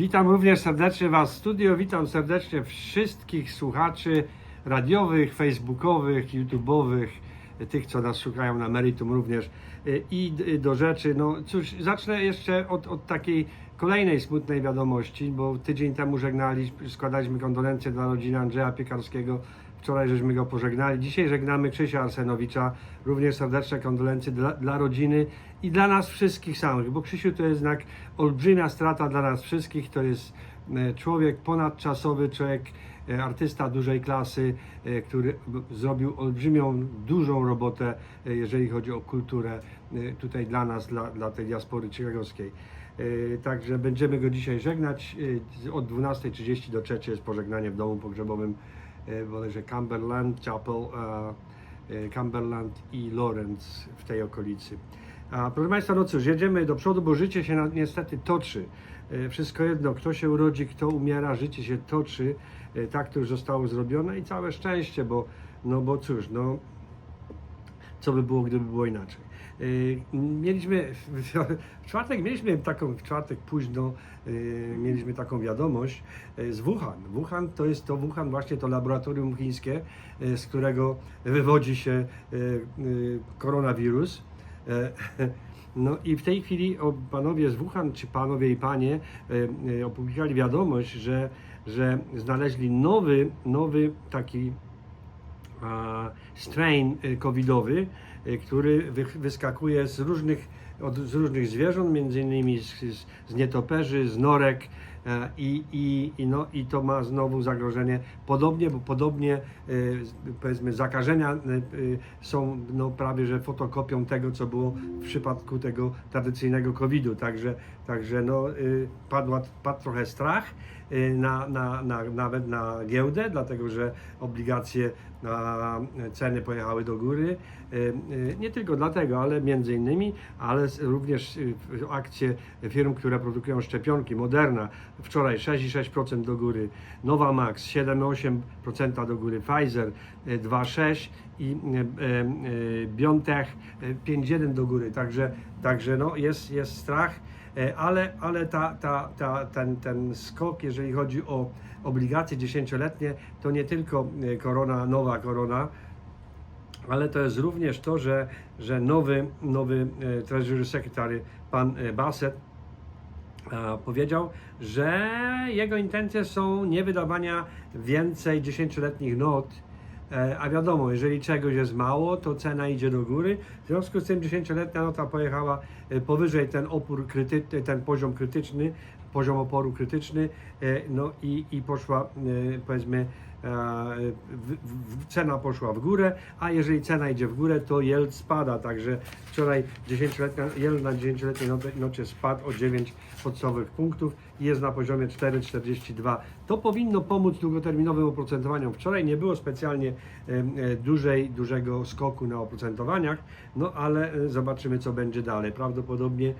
Witam również serdecznie Was w studio, witam serdecznie wszystkich słuchaczy radiowych, facebookowych, youtube'owych, tych, co nas szukają na meritum również. I do rzeczy, no cóż, zacznę jeszcze od, od takiej kolejnej smutnej wiadomości, bo tydzień temu żegnaliśmy, składaliśmy kondolencje dla rodziny Andrzeja Piekarskiego, wczoraj żeśmy go pożegnali, dzisiaj żegnamy Krzysia Arsenowicza, również serdeczne kondolencje dla, dla rodziny i dla nas wszystkich samych, bo Krzysiu to jest znak olbrzymia strata dla nas wszystkich, to jest e, człowiek ponadczasowy, człowiek, e, artysta dużej klasy, e, który zrobił olbrzymią, dużą robotę, jeżeli chodzi o kulturę tutaj dla nas, dla, dla tej diaspory chicagowskiej. Także będziemy go dzisiaj żegnać. Od 12.30 do 3 jest pożegnanie w domu pogrzebowym bodajże Cumberland Chapel, e, e, Cumberland i Lawrence w tej okolicy. Proszę Państwa, no cóż, jedziemy do przodu, bo życie się niestety toczy. E, Wszystko jedno, kto się urodzi, kto umiera, życie się toczy. E, Tak to już zostało zrobione i całe szczęście, bo, no bo cóż, no co by było, gdyby było inaczej. Yy, Mieliśmy w, czwartek mieliśmy taką, w czwartek późno yy, mieliśmy taką wiadomość yy, z Wuhan. Wuhan to jest to Wuhan właśnie to laboratorium chińskie, z którego wywodzi się koronawirus. No i w tej chwili panowie z Wuhan, czy panowie i panie opublikowali wiadomość, że, że znaleźli nowy, nowy taki strain y, covidowy, y, który wy- wyskakuje z różnych, od, z różnych zwierząt, między innymi z, z, z nietoperzy, z norek i, i, i, no, i to ma znowu zagrożenie podobnie, bo podobnie z- powiedzmy zakażenia y, są no, prawie że fotokopią tego, co było w przypadku tego tradycyjnego covidu, także, także no, padła, padł trochę strach na, na, na, nawet na giełdę, dlatego że obligacje a ceny pojechały do góry. Nie tylko dlatego, ale między innymi, ale również akcje firm, które produkują szczepionki. Moderna wczoraj 6,6% do góry, Novamax 7,8% do góry, Pfizer y, 2,6% i y, y, y, BioNTech y, 5,1% do góry. Także, także no jest, jest strach. E, ale, ale ta, ta, ta, ten, ten skok, jeżeli chodzi o obligacje dziesięcioletnie, to nie tylko e, korona, nowa korona, ale to jest również to, że, że nowy, nowy e, Treasury Secretary, pan e, Bassett, e, powiedział, że jego intencje są nie wydawania więcej dziesięcioletnich not, e, a wiadomo, jeżeli czegoś jest mało, to cena idzie do góry. W związku z tym dziesięcioletnia nota pojechała e, powyżej ten opór krytyczny, ten poziom krytyczny, poziom oporu krytyczny, e, no i, i poszła powiedzmy cena poszła w górę, a jeżeli cena idzie w górę, to yield spada, także wczoraj 10-letnia, yield na 10-letniej nocie- spadł o 9 podstawowych punktów jest na poziomie 4,42. To powinno pomóc długoterminowym oprocentowaniom. Wczoraj nie było specjalnie e, e, dużej, dużego skoku na oprocentowaniach, no ale e, zobaczymy co będzie dalej. Prawdopodobnie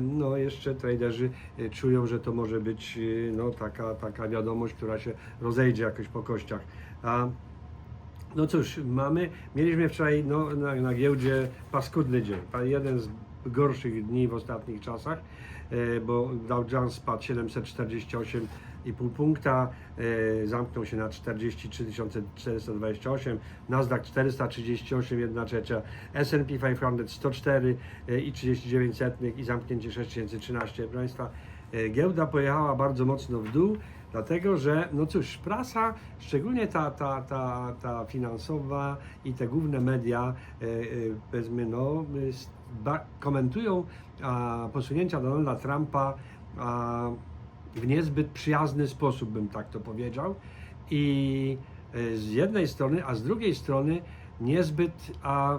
no jeszcze traderzy czują, że to może być no, taka, taka wiadomość, która się rozejdzie jakoś po kościach. A, no cóż, mamy, mieliśmy wczoraj no, na, na giełdzie paskudny dzień, jeden z gorszych dni w ostatnich czasach, bo Dow Jones spadł 748,5 punkta, e, zamknął się na 43 428, Nasdaq 438, 1 trzecia, S&P 500 104 e, i 39 setnych i zamknięcie 6013. Proszę Państwa, e, giełda pojechała bardzo mocno w dół, Dlatego, że no cóż, prasa, szczególnie ta, ta, ta, ta finansowa i te główne media, e, e, powiedzmy, no, e, komentują a, posunięcia Donalda Trumpa a, w niezbyt przyjazny sposób, bym tak to powiedział. I e, z jednej strony, a z drugiej strony niezbyt a,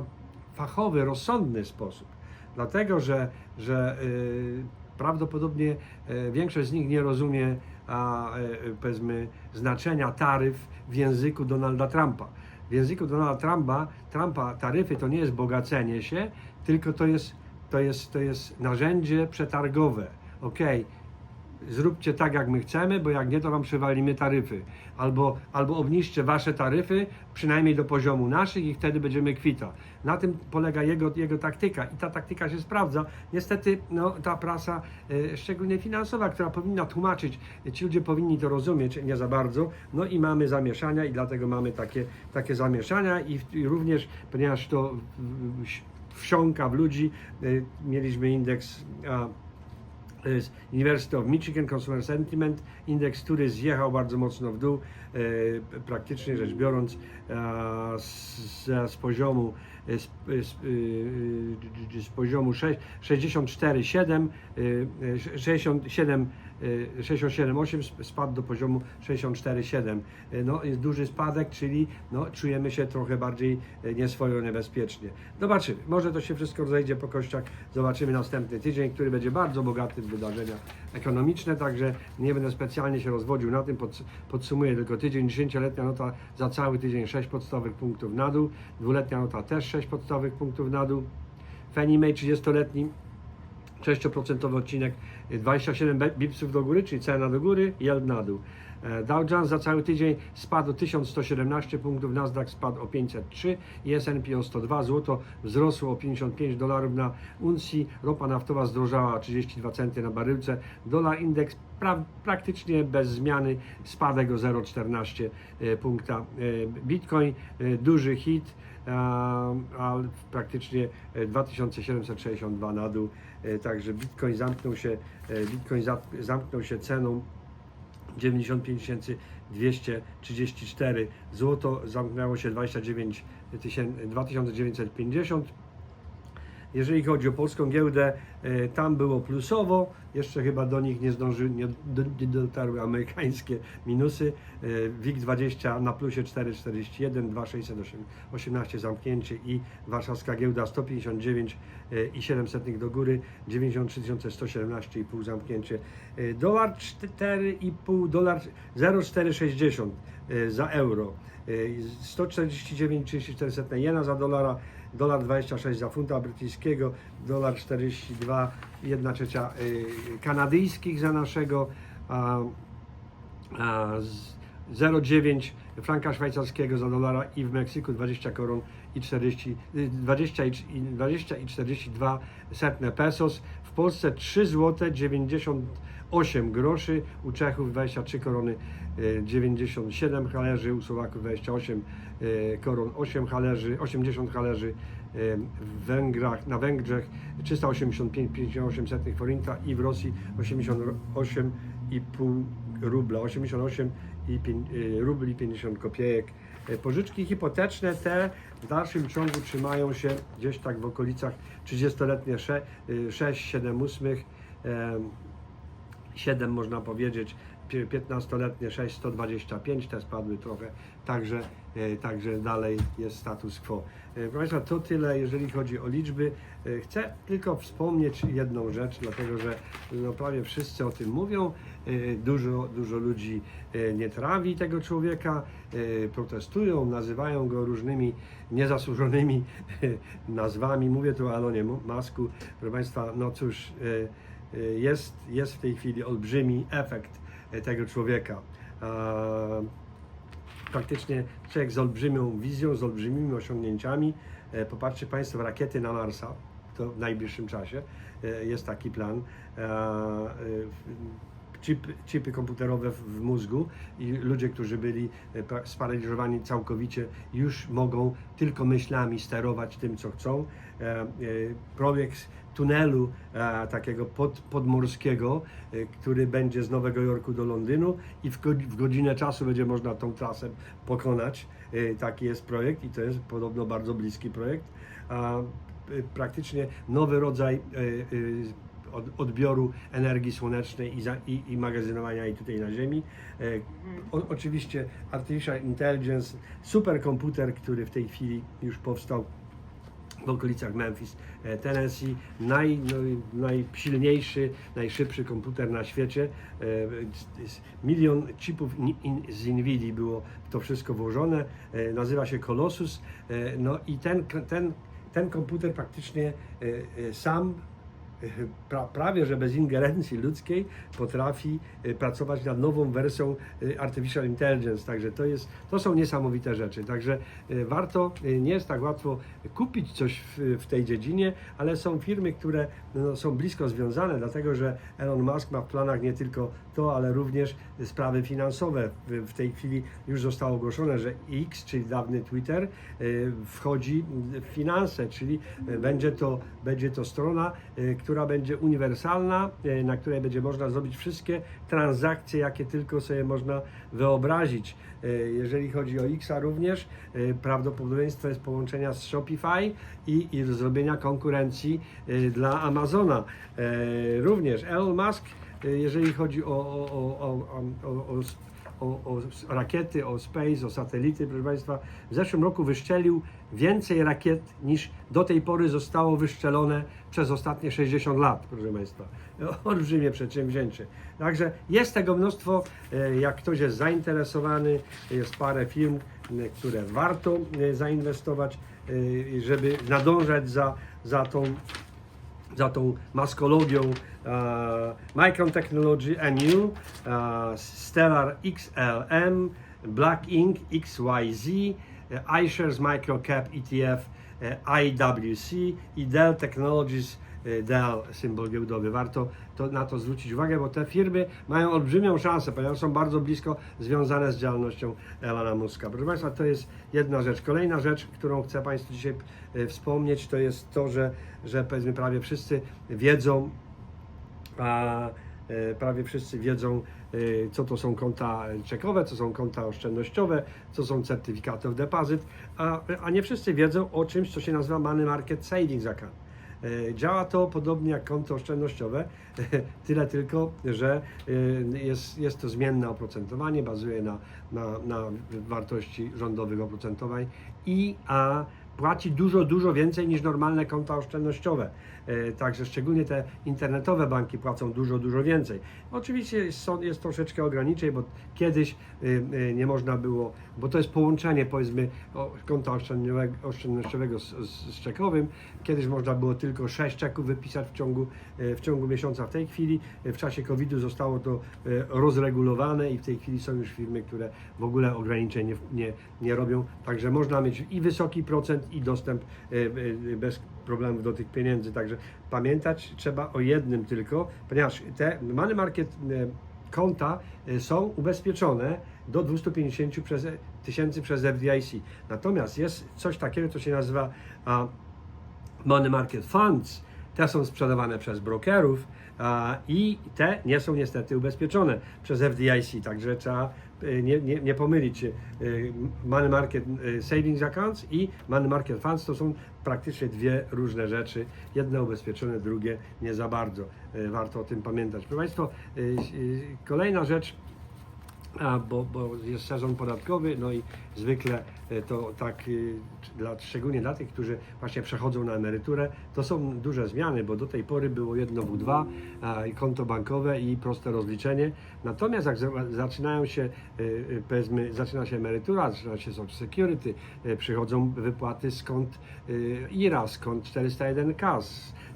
fachowy, rozsądny sposób. Dlatego, że, że e, prawdopodobnie e, większość z nich nie rozumie a, e, powiedzmy znaczenia taryf w języku Donalda Trumpa. W języku Donalda Trumpa, Trumpa taryfy to nie jest bogacenie się, tylko to jest, to jest, to jest narzędzie przetargowe. Ok, zróbcie tak, jak my chcemy, bo jak nie, to wam przewalimy taryfy. Albo, albo obniżcie wasze taryfy, przynajmniej do poziomu naszych i wtedy będziemy kwita. Na tym polega jego, jego taktyka i ta taktyka się sprawdza. Niestety no, ta prasa, e, szczególnie finansowa, która powinna tłumaczyć, ci ludzie powinni to rozumieć, nie za bardzo. No i mamy zamieszania i dlatego mamy takie, takie zamieszania i, i również, ponieważ to wsiąka w ludzi, e, mieliśmy indeks to jest University of Michigan Consumer Sentiment. Index, który zjechał bardzo mocno w dół, e, praktycznie rzecz biorąc z, z poziomu z, z, z poziomu sześć- 64,7 e, e, 67 e, 67,8 spadł do poziomu 64,7. E, No jest duży spadek, czyli no, czujemy się trochę bardziej e, nieswojo niebezpiecznie. Zobaczymy, może to się wszystko rozejdzie po kościach, zobaczymy następny tydzień, który będzie bardzo bogaty w wydarzenia ekonomiczne, także nie będę specjalnie się rozwodził na tym, pod, podsumuję tylko tydzień, 10-letnia nota za cały tydzień 6 podstawowych punktów na dół, dwuletnia nota też 6 podstawowych punktów na dół, Fannie Mae 30-letni 6% odcinek, 27 be- bipsów do góry, czyli cena do góry, yield na dół. E, Dow Jones za cały tydzień spadł o 1117 punktów, Nasdaq spadł o 503 i S&P o 102, złoto wzrosło o 55 dolarów na uncji, ropa naftowa zdrożała o 32 centy na baryłce, dolar indeks pra, praktycznie bez zmiany, spadek o 0,14 e, punkta. E, Bitcoin duży hit, a, praktycznie e, 2762 na dół. E, Także Bitcoin zamknął się, e, Bitcoin za- zamknął się ceną 95 234. Złoto zamknęło się 29 tysięcy- 2950. Jeżeli chodzi o polską giełdę, e, tam było plusowo, jeszcze chyba do nich nie zdążyły, nie, do, nie dotarły amerykańskie minusy. E, WIG20 na plusie 4,41, 2,618 zamknięcie i warszawska giełda 159 e, i 700 do góry, 93 117,5 zamknięcie. Dolar 4,5, dolar 0,460 e, za euro. E, 149,34 jena za dolara, dolar 26 za funta brytyjskiego, dolar 42, 1 trzecia y, kanadyjskich za naszego, a, a z- 0,9 franka szwajcarskiego za dolara i w Meksyku 20 koron i 40, y, 20 i, i 20 i 42 setne pesos. W Polsce 3 zł 98 groszy, u Czechów 23 korony y, 97 halerzy, u Słowaków 28 y, koron 8 halerzy, 80 halerzy, y, w Węgrach, na Węgrzech 385,58 setnych forinta i w Rosji 88,5 rubla, 88 i pię- y, rubli 50 kopiejek. E, Pożyczki hipoteczne te w dalszym ciągu trzymają się gdzieś tak w okolicach 30-letnie 6, 7, 8, 7 można powiedzieć, pie- 15-letnie 6, 125, te spadły trochę, także, e, także dalej jest status quo. E, Proszę Państwa, to tyle, jeżeli chodzi o liczby. E, Chcę tylko wspomnieć jedną rzecz, dlatego że no, prawie wszyscy o tym mówią. Dużo, dużo ludzi nie trawi tego człowieka, protestują, nazywają go różnymi niezasłużonymi nazwami. Mówię tu o Alonie Masku. Proszę Państwa, no cóż, jest, jest w tej chwili olbrzymi efekt e, tego człowieka. A, Faktycznie człowiek z olbrzymią wizją, z olbrzymimi osiągnięciami. E, Popatrzcie Państwo, rakiety na Marsa, to w najbliższym czasie jest taki plan. Chipy, chipy komputerowe w mózgu i ludzie, którzy byli e, pa- sparaliżowani całkowicie, już mogą tylko myślami sterować tym, co chcą. E, e, Projekt tunelu takiego pod, podmorskiego, który będzie z Nowego Jorku do Londynu i w, w godzinę czasu będzie można tą trasę pokonać. Taki jest projekt i to jest podobno bardzo bliski projekt. Praktycznie nowy rodzaj od, odbioru energii słonecznej i, za, i, i magazynowania jej tutaj na Ziemi. E, o, oczywiście Artificial Intelligence, superkomputer, który w tej chwili już powstał w okolicach Memphis, e, Tennessee. Naj, no, najsilniejszy, najszybszy komputer na świecie. E, Milion chipów z NVIDII było w to wszystko włożone. Nazywa się Colossus. No i ten, ten, ten komputer praktycznie sam pra, prawie że bez ingerencji ludzkiej potrafi y, pracować nad nową wersją y, Artificial Intelligence. Także to, jest, to są niesamowite rzeczy. Także y, warto, nie jest tak łatwo kupić coś w, w tej dziedzinie, ale są firmy, które no, są blisko związane, dlatego że Elon Musk ma w planach nie tylko to, ale również sprawy finansowe. W, w tej chwili już zostało ogłoszone, że X, czyli dawny Twitter, wchodzi w finanse, czyli będzie to, będzie to strona, która będzie uniwersalna, y, na której będzie można zrobić wszystkie transakcje, jakie tylko sobie można wyobrazić. Y, Jeżeli chodzi o Xa również, y, prawdopodobieństwo jest połączenia z Shopify i, i zrobienia konkurencji dla Amazona. Również Elon Musk, jeżeli chodzi o, o, o, o, o, o, o, o rakiety, o space, o satelity, proszę Państwa, w zeszłym roku wyszczelił więcej rakiet niż do tej pory zostało wyszczelone przez ostatnie 60 lat, proszę Państwa. Olbrzymie przedsięwzięcie. Także jest tego mnóstwo. E, Jak ktoś jest zainteresowany, jest parę firm, e, które warto e, zainwestować, żeby nadążać za, za tą za tą maskologią e, Micron Technology MU, e, Stellar XLM, Black Ink XYZ, e, iShares Microcap ETF IWC i Dell Technologies Dell, symbol giełdowy. Warto to, na to zwrócić uwagę, bo te firmy mają olbrzymią szansę, ponieważ są bardzo blisko związane z działalnością Elona Muska. Proszę Państwa, to jest jedna rzecz. Kolejna rzecz, którą chcę Państwu dzisiaj e, wspomnieć, to jest to, że, że powiedzmy prawie wszyscy wiedzą, a e, prawie wszyscy wiedzą, e, co to są konta czekowe, co są konta oszczędnościowe, co są certyfikaty of deposit, a, a nie wszyscy wiedzą o czymś, co się nazywa Money Market Savings Account. E, Działa to podobnie jak konto oszczędnościowe, tyle tylko, że e, jest, jest to zmienne oprocentowanie, bazuje na, na, na wartości rządowych oprocentowań i a płaci dużo, dużo więcej niż normalne konta oszczędnościowe. E, Także szczególnie te internetowe banki płacą dużo, dużo więcej. Oczywiście jest, jest troszeczkę ograniczeń, bo kiedyś y, y, nie można było, bo to jest połączenie powiedzmy konta oszczędnościowego, z, z, czekowym. Kiedyś można było tylko 6 czeków wypisać w ciągu, e, w ciągu miesiąca. W tej chwili e, w czasie COVID-u zostało to rozregulowane i w tej chwili są już firmy, które w ogóle ograniczeń nie, nie, nie robią. Także można mieć i wysoki procent i dostęp bez problemów do tych pieniędzy. Także pamiętać trzeba o jednym tylko, ponieważ te money market e, konta e, są ubezpieczone do 250 przez, tysięcy przez FDIC. Natomiast jest coś takiego, co się nazywa money market funds. Te są sprzedawane przez brokerów i te nie są niestety ubezpieczone przez FDIC, także trzeba e, nie, nie, nie pomylić. E, Money market e, savings accounts i money market funds to są praktycznie dwie różne rzeczy. Jedne ubezpieczone, drugie nie za bardzo. E, Warto o tym pamiętać. Proszę Państwa, e, e, kolejna rzecz, a, bo, bo jest sezon podatkowy, no i zwykle e, to tak, y, dla, szczególnie dla tych, którzy właśnie przechodzą na emeryturę, to są duże zmiany, bo do tej pory było jedno W2, a, i konto bankowe i proste rozliczenie. Natomiast jak za- zaczynają się, y, powiedzmy, zaczyna się emerytura, zaczyna się Social Security, przychodzą wypłaty y, IRA, kont 401k,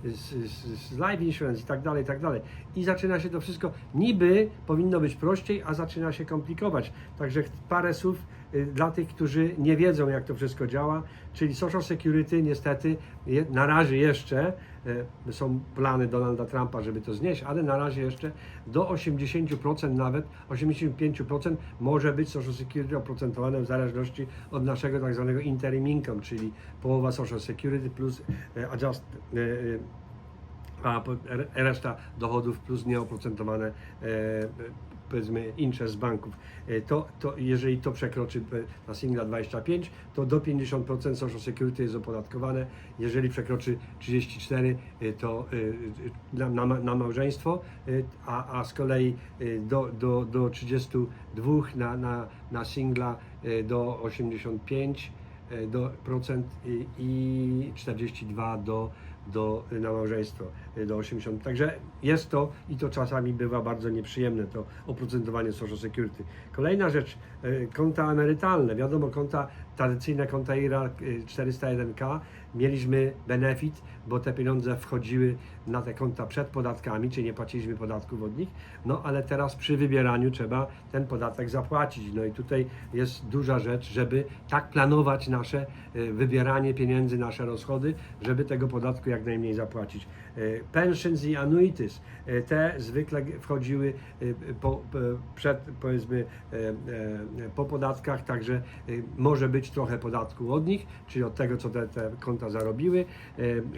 z, z, z, life insurance i tak dalej, i tak dalej. I zaczyna się to wszystko, niby powinno być prościej, a zaczyna się komplikować. Także parę słów y, dla tych, którzy nie wiedzą, jak to wszystko działa, czyli Social Security niestety na razie jeszcze, są plany Donalda Trumpa, żeby to znieść, ale na razie jeszcze do 80% nawet, 85% może być Social Security oprocentowane w zależności od naszego tak zwanego interim income, czyli połowa Social Security plus e, adjust, e, e, a reszta dochodów plus nieoprocentowane e, e, powiedzmy interest banków. E, To, to jeżeli to przekroczy e, na singla 25, to do 50% Social Security jest opodatkowane. Jeżeli przekroczy 34, e, to e, na, na, na małżeństwo, e, a, a z kolei e, do, do, do 32 na, na, na singla e, do 85 e, do procent i 42 do, do na małżeństwo e, do 80. Także jest to i to czasami bywa bardzo nieprzyjemne to oprocentowanie Social Security. Kolejna rzecz, e, konta emerytalne. Wiadomo, konta tradycyjne konta IRA e, 401k mieliśmy benefit, bo te pieniądze wchodziły na te konta przed podatkami, czyli nie płaciliśmy podatków od nich, no ale teraz przy wybieraniu trzeba ten podatek zapłacić. No i tutaj jest duża rzecz, żeby tak planować nasze e, wybieranie pieniędzy, nasze rozchody, żeby tego podatku jak najmniej zapłacić. E, Pensions i annuities, e, te zwykle wchodziły e, po, przed, powiedzmy, po podatkach, także może być trochę podatku od nich, czyli od tego, co te, te konta zarobiły.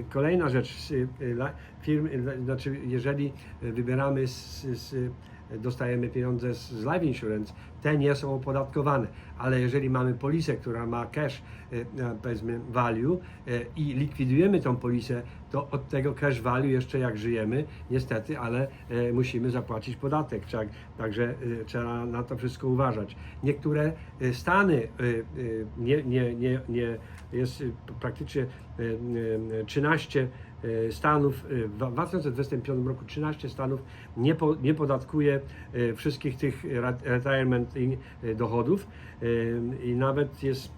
Kolejna rzecz, e, znaczy jeżeli wybieramy z, z dostajemy pieniądze z life insurance, te nie są opodatkowane. Ale jeżeli mamy polisę, która ma cash, e, e, powiedzmy value e, i likwidujemy tą polisę, to od tego cash value jeszcze jak żyjemy, niestety, ale musimy zapłacić podatek. Także trzeba na to wszystko uważać. Niektóre stany nie, nie, nie, nie jest praktycznie e, e, 13 e, stanów, e, w 2025 roku 13 stanów nie, po, nie podatkuje e, wszystkich tych retirement e, dochodów E, i nawet jest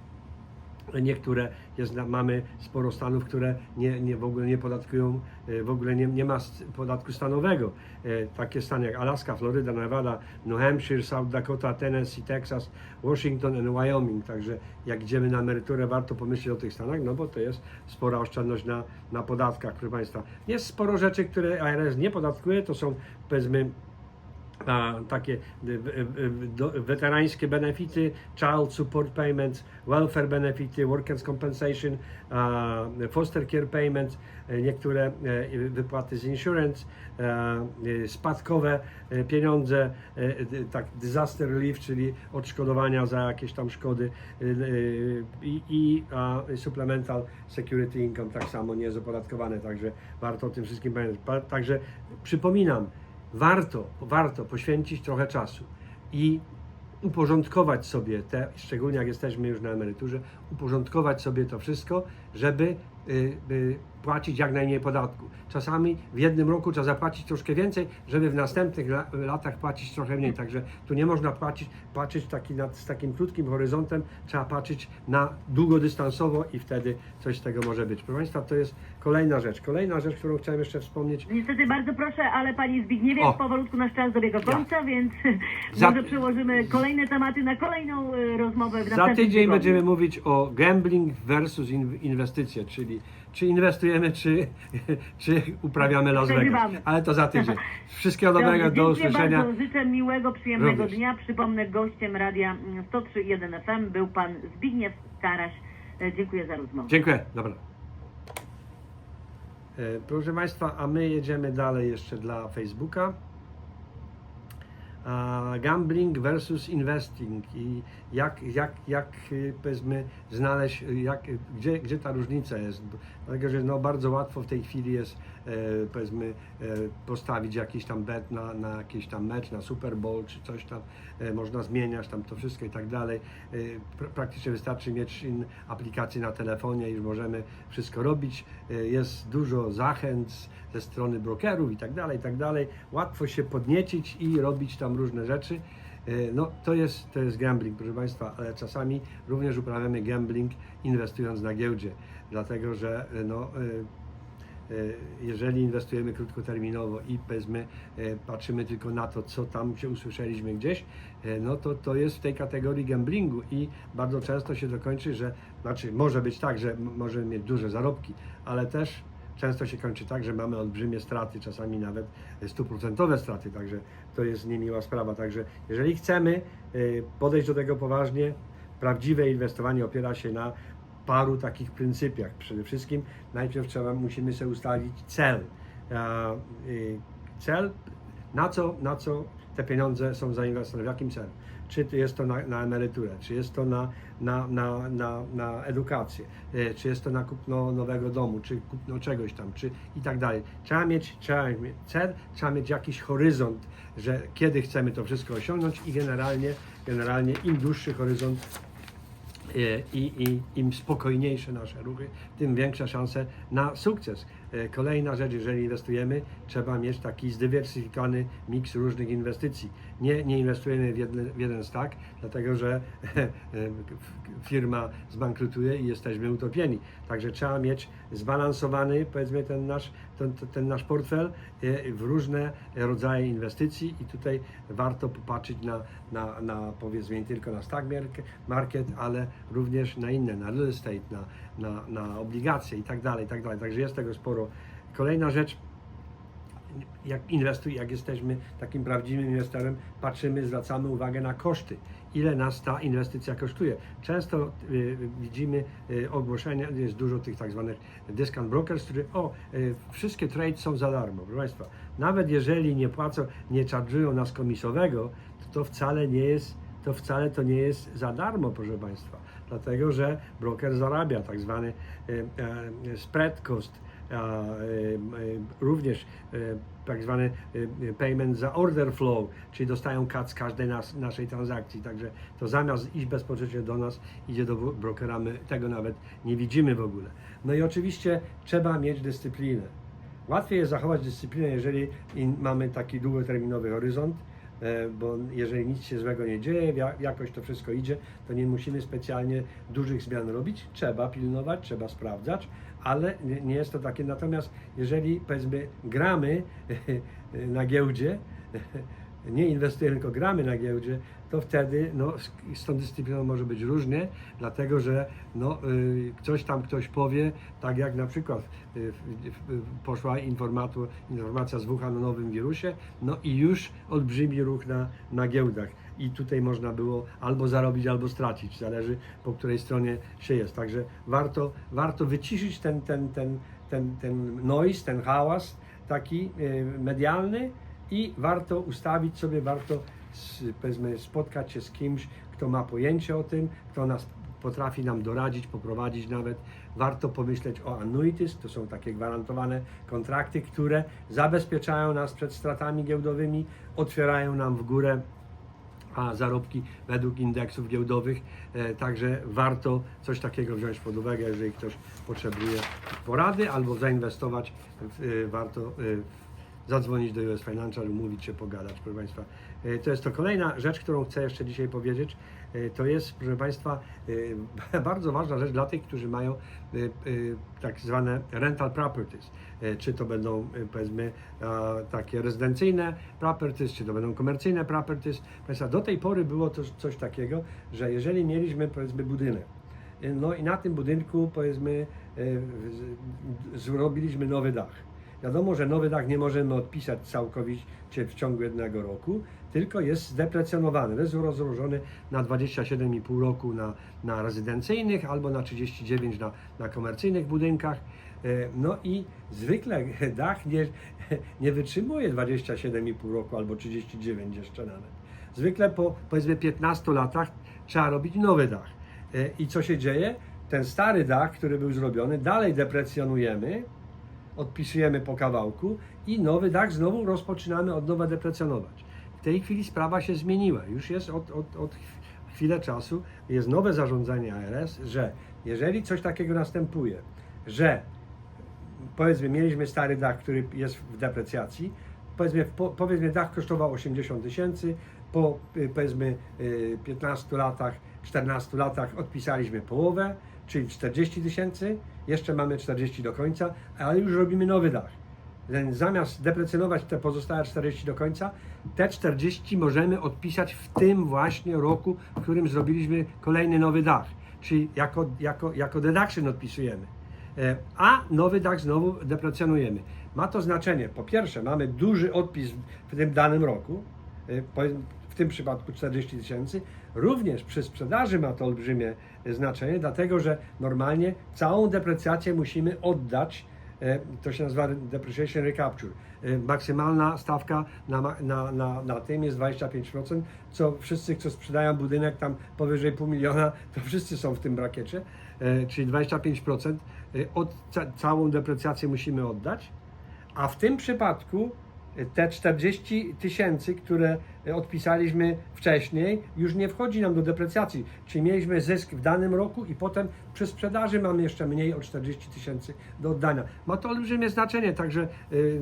niektóre, jest, mamy sporo stanów, które nie, nie, w ogóle nie podatkują, e, w ogóle nie, nie ma podatku stanowego. E, Takie stany jak Alaska, Floryda, Nevada, New Hampshire, South Dakota, Tennessee, Texas, Washington and Wyoming. Także jak idziemy na emeryturę, warto pomyśleć o tych stanach, no bo to jest spora oszczędność na, na podatkach, proszę Państwa. Jest sporo rzeczy, które IRS nie podatkuje, to są powiedzmy takie y, do, weterańskie benefity, child support payments, welfare benefity, workers compensation, foster care payments, e, niektóre e, wypłaty z insurance, e, spadkowe e, pieniądze, e, tak disaster relief, czyli odszkodowania za jakieś tam szkody i, i supplemental security income tak samo nie jest opodatkowane, także warto o tym wszystkim pamiętać. Pa- Także przypominam, warto, warto poświęcić trochę czasu i uporządkować sobie te, szczególnie jak jesteśmy już na emeryturze, uporządkować sobie to wszystko, żeby y, y, płacić jak najmniej podatku. Czasami w jednym roku trzeba zapłacić troszkę więcej, żeby w następnych la, latach płacić trochę mniej. Także tu nie można płacić, patrzeć taki nad, z takim krótkim horyzontem, trzeba patrzeć na długodystansowo i wtedy coś z tego może być. Proszę Państwa, to jest kolejna rzecz. Kolejna rzecz, którą chciałem jeszcze wspomnieć, Niestety bardzo proszę, ale Panie Zbigniewie, O. powolutku nasz czas dobiega końca, więc Za- może przełożymy kolejne tematy na kolejną y, rozmowę w Za następnym tydzień tygodniu. będziemy mówić o gambling versus in- inwestycje, czyli czy inwestujemy, czy, czy uprawiamy Las Vegas. Przegrywamy. Ale to za tydzień. Wszystkiego dobrego, do dziękuję usłyszenia. Bardzo. Życzę miłego, przyjemnego Również. dnia. Przypomnę, gościem radia 103.1 FM był Pan Zbigniew Karaś. E, Dziękuję za rozmowę. Dziękuję, dobra. E, Proszę Państwa, a my jedziemy dalej jeszcze dla Facebooka. Gambling versus investing i jak, jak, jak y, powiedzmy znaleźć, y, jak, y, gdzie, gdzie ta różnica jest. Dlatego, że no, bardzo łatwo w tej chwili jest e, powiedzmy e, postawić jakiś tam bet na, na jakiś tam mecz, na Super Bowl czy coś tam, e, można zmieniać tam to wszystko i tak dalej. Pr- praktycznie wystarczy mieć aplikację na telefonie i już możemy wszystko robić. Jest dużo zachęt ze strony brokerów i tak dalej, i tak dalej. Łatwo się podniecić i robić tam różne rzeczy. E, No, to jest, to jest gambling, proszę Państwa, ale czasami również uprawiamy gambling inwestując na giełdzie, dlatego że e, no, e, jeżeli inwestujemy krótkoterminowo i powiedzmy patrzymy tylko na to, co tam się usłyszeliśmy gdzieś, no to to jest w tej kategorii gamblingu i bardzo często się dokończy, że znaczy może być tak, że możemy mieć duże zarobki, ale też często się kończy tak, że mamy olbrzymie straty, czasami nawet stuprocentowe straty, także to jest niemiła sprawa. Także jeżeli chcemy e, podejść do tego poważnie, prawdziwe inwestowanie opiera się na paru takich pryncypiach. Przede wszystkim najpierw trzeba, musimy sobie ustalić cel. Y, Cel, na co, na co te pieniądze są zainwestowane, w jakim celu. Czy jest to na, na emeryturę, czy jest to na, na, na, na, na edukację, e, czy jest to na kupno nowego domu, czy kupno czegoś tam, czy i tak dalej. Trzeba mieć, trzeba mieć cel, trzeba mieć jakiś horyzont, że kiedy chcemy to wszystko osiągnąć i generalnie, generalnie im dłuższy horyzont, E, i, i im spokojniejsze nasze ruchy, tym większe szanse na sukces. E, Kolejna rzecz, jeżeli inwestujemy, trzeba mieć taki zdywersyfikowany miks różnych inwestycji. Nie, nie inwestujemy w jeden, w jeden stack, dlatego że firma zbankrutuje i jesteśmy utopieni. Także trzeba mieć zbalansowany, powiedzmy, ten nasz, ten, ten nasz portfel e, w różne rodzaje inwestycji i tutaj warto popatrzeć na, na, na powiedzmy nie tylko na stock market, ale również na inne, na real estate, na, na, na obligacje i tak dalej, i tak dalej. Także jest tego sporo. Kolejna rzecz, jak inwestuj, jak jesteśmy takim prawdziwym inwestorem, patrzymy, zwracamy uwagę na koszty. Ile nas ta inwestycja kosztuje? Często y, widzimy y, ogłoszenia, jest dużo tych tak zwanych discount brokers, którzy o, y, wszystkie trade są za darmo, proszę Państwa. Nawet jeżeli nie płacą, nie charge'ują nas komisowego, to to wcale nie jest, to wcale to nie jest za darmo, proszę Państwa. Dlatego, że broker zarabia tak zwany y, e, spread cost, również e, tak zwany e, payment za order flow, czyli dostają cut z każdej nas, naszej transakcji. Także to zamiast iść bezpośrednio do nas, idzie do brokera, my tego nawet nie widzimy w ogóle. No i oczywiście trzeba mieć dyscyplinę. Łatwiej jest zachować dyscyplinę, jeżeli mamy taki długoterminowy horyzont, e, bo jeżeli nic się złego nie dzieje, ja- jakoś to wszystko idzie, to nie musimy specjalnie dużych zmian robić. Trzeba pilnować, trzeba sprawdzać, ale nie, jest to takie. Natomiast jeżeli powiedzmy gramy na giełdzie, nie inwestujemy, tylko gramy na giełdzie, to wtedy no, z, tą dyscypliną może być różnie, dlatego że no, y, coś tam ktoś powie, tak jak na przykład y, poszła informacja z Wuhan o nowym wirusie, no i już olbrzymi ruch na, na giełdach. I tutaj można było albo zarobić, albo stracić, zależy po której stronie się jest. Także warto, warto wyciszyć ten, ten, ten, ten, ten noise, ten hałas taki y, medialny i warto ustawić sobie, warto powiedzmy, spotkać się z kimś, kto ma pojęcie o tym, kto nas potrafi nam doradzić, poprowadzić nawet. Warto pomyśleć o annuities, to są takie gwarantowane kontrakty, które zabezpieczają nas przed stratami giełdowymi, otwierają nam w górę a zarobki według indeksów giełdowych. E, także warto coś takiego wziąć pod uwagę, jeżeli ktoś potrzebuje porady albo zainwestować, w, e, warto e, zadzwonić do US Financial, umówić się, pogadać, proszę Państwa. E, To jest to kolejna rzecz, którą chcę jeszcze dzisiaj powiedzieć. E, To jest, proszę Państwa, e, bardzo ważna rzecz dla tych, którzy mają tak zwane rental properties. Czy to będą, powiedzmy, takie rezydencyjne properties, czy to będą komercyjne properties. Państwa, do tej pory było to coś takiego, że jeżeli mieliśmy, powiedzmy, budynek, no i na tym budynku, powiedzmy, zrobiliśmy nowy dach. Wiadomo, że nowy dach nie możemy odpisać całkowicie w ciągu jednego roku, tylko jest zdeprecjonowany. Jest rozłożony na 27,5 roku na, na rezydencyjnych albo na 39 na, na komercyjnych budynkach. E, No i zwykle dach nie, nie wytrzymuje 27,5 roku albo 39 jeszcze nawet. Zwykle po powiedzmy 15 latach trzeba robić nowy dach. E, I co się dzieje? Ten stary dach, który był zrobiony, dalej deprecjonujemy, odpisujemy po kawałku i nowy dach znowu rozpoczynamy od nowa deprecjonować. W tej chwili sprawa się zmieniła. Już jest od, od, od chwilę czasu, jest nowe zarządzanie ARS, że jeżeli coś takiego następuje, że powiedzmy mieliśmy stary dach, który jest w deprecjacji, powiedzmy, po, powiedzmy dach kosztował 80 tysięcy, po y, powiedzmy y, 15 latach, 14 latach odpisaliśmy połowę, czyli 40 tysięcy, jeszcze mamy 40 do końca, ale już robimy nowy dach. Zamiast deprecjonować te pozostałe 40 do końca, te 40 możemy odpisać w tym właśnie roku, w którym zrobiliśmy kolejny nowy dach. Czyli jako, jako, jako deduction odpisujemy. E, A nowy dach znowu deprecjonujemy. Ma to znaczenie. Po pierwsze, mamy duży odpis w tym danym roku, e, w tym przypadku 40 tysięcy. Również przy sprzedaży ma to olbrzymie znaczenie, dlatego że normalnie całą deprecjację musimy oddać e, to się nazywa depreciation recapture. E, Maksymalna stawka na, na, na, na tym jest 25%, co wszyscy, co sprzedają budynek tam powyżej pół miliona, to wszyscy są w tym brakiecie, e, czyli 25% e, od, ca, całą deprecjację musimy oddać, a w tym przypadku te 40 tysięcy, które odpisaliśmy wcześniej, już nie wchodzi nam do deprecjacji. Czyli mieliśmy zysk w danym roku i potem przy sprzedaży mamy jeszcze mniej o 40 tysięcy do oddania. Ma to olbrzymie znaczenie, także y,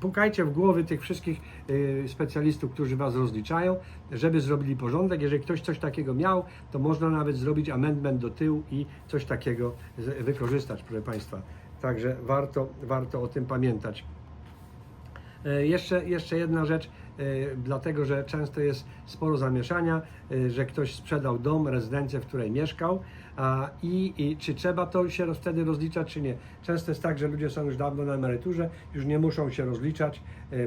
pukajcie w głowy tych wszystkich y, specjalistów, którzy Was rozliczają, żeby zrobili porządek. Jeżeli ktoś coś takiego miał, to można nawet zrobić amendment do tyłu i coś takiego wykorzystać, proszę Państwa. Także warto, warto o tym pamiętać. E, Jeszcze, jeszcze jedna rzecz, e, dlatego że często jest sporo zamieszania, e, że ktoś sprzedał dom, rezydencję, w której mieszkał a, i, i czy trzeba to się wtedy rozliczać, czy nie. Często jest tak, że ludzie są już dawno na emeryturze, już nie muszą się rozliczać,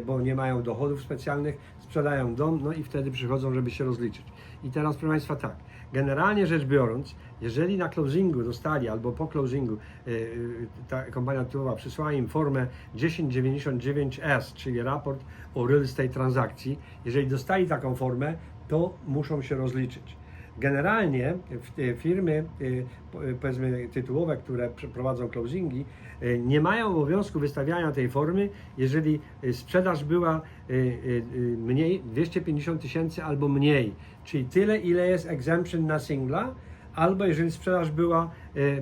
bo nie mają dochodów specjalnych, sprzedają dom, no i wtedy przychodzą, żeby się rozliczyć. I teraz, proszę Państwa, tak, generalnie rzecz biorąc, jeżeli na closingu dostali albo po closingu e, e, ta kompania tytułowa przysłała im formę 1099S, czyli raport o real estate transakcji, jeżeli dostali taką formę, to muszą się rozliczyć. Generalnie firmy, y, y, powiedzmy tytułowe, które przeprowadzą closingi, y, nie mają obowiązku wystawiania tej formy, jeżeli sprzedaż była mniej, 250 tysięcy albo mniej, czyli tyle, ile jest exemption na singla, albo jeżeli sprzedaż była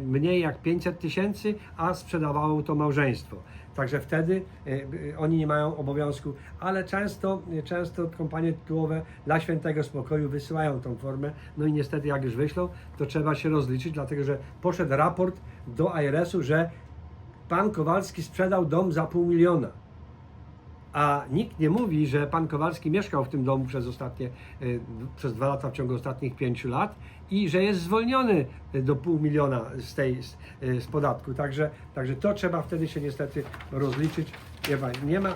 mniej jak 500 tysięcy, a sprzedawało to małżeństwo. Także wtedy y, y, oni nie mają obowiązku, ale często, y, często kompanie tytułowe dla świętego spokoju wysyłają tą formę, no i niestety jak już wyślą, to trzeba się rozliczyć, dlatego że poszedł raport do IRS-u, że pan Kowalski sprzedał dom za pół miliona. A nikt nie mówi, że pan Kowalski mieszkał w tym domu przez ostatnie, y, przez dwa lata w ciągu ostatnich pięciu lat i że jest zwolniony y, do pół miliona z tej y, z podatku. Także, także to trzeba wtedy się niestety rozliczyć. Nie ma, nie ma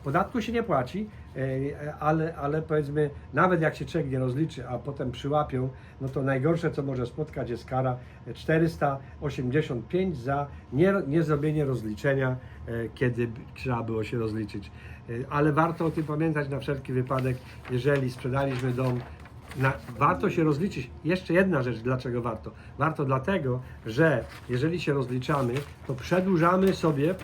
podatku się nie płaci, y, ale, ale powiedzmy, nawet jak się człowiek nie rozliczy, a potem przyłapią, no to najgorsze, co może spotkać, jest kara 485 za nie, niezrobienie rozliczenia, e, kiedy trzeba było się rozliczyć. E, Ale warto o tym pamiętać na wszelki wypadek, jeżeli sprzedaliśmy dom. Na, warto się rozliczyć. Jeszcze jedna rzecz, dlaczego warto? Warto dlatego, że jeżeli się rozliczamy, to przedłużamy sobie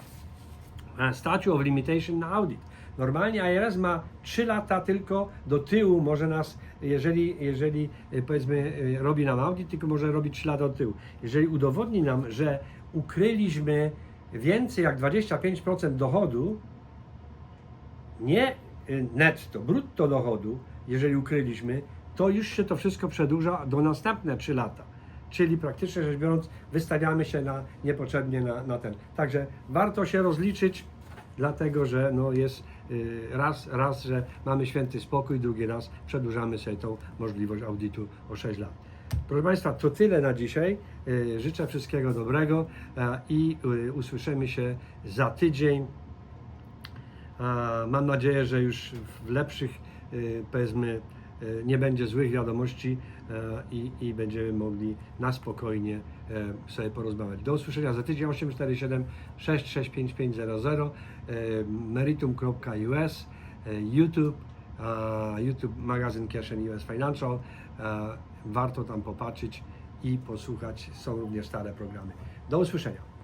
e, Statute of Limitation na audit. Normalnie IRS ma 3 lata tylko do tyłu, może nas, jeżeli, jeżeli e, powiedzmy e, robi nam audit, tylko może robić 3 lata do tyłu. Jeżeli udowodni nam, że ukryliśmy więcej jak 25% dochodu, nie y, netto, brutto dochodu, jeżeli ukryliśmy, to już się to wszystko przedłuża do następne 3 lata. Czyli praktycznie rzecz biorąc, wystawiamy się na niepotrzebnie na, na ten. Także warto się rozliczyć, dlatego że no jest y, raz, raz, że mamy święty spokój, drugi raz przedłużamy sobie tą możliwość audytu o 6 lat. Proszę Państwa, to tyle na dzisiaj. Y, Życzę wszystkiego dobrego i y, usłyszymy się za tydzień. Mam nadzieję, że już w lepszych, powiedzmy, nie będzie złych wiadomości e, i, i będziemy mogli na spokojnie e, sobie porozmawiać. Do usłyszenia za tydzień 847 665 meritum.us, e, YouTube, e, YouTube magazyn and US Financial. E, Warto tam popatrzeć i posłuchać. Są również stare programy. Do usłyszenia.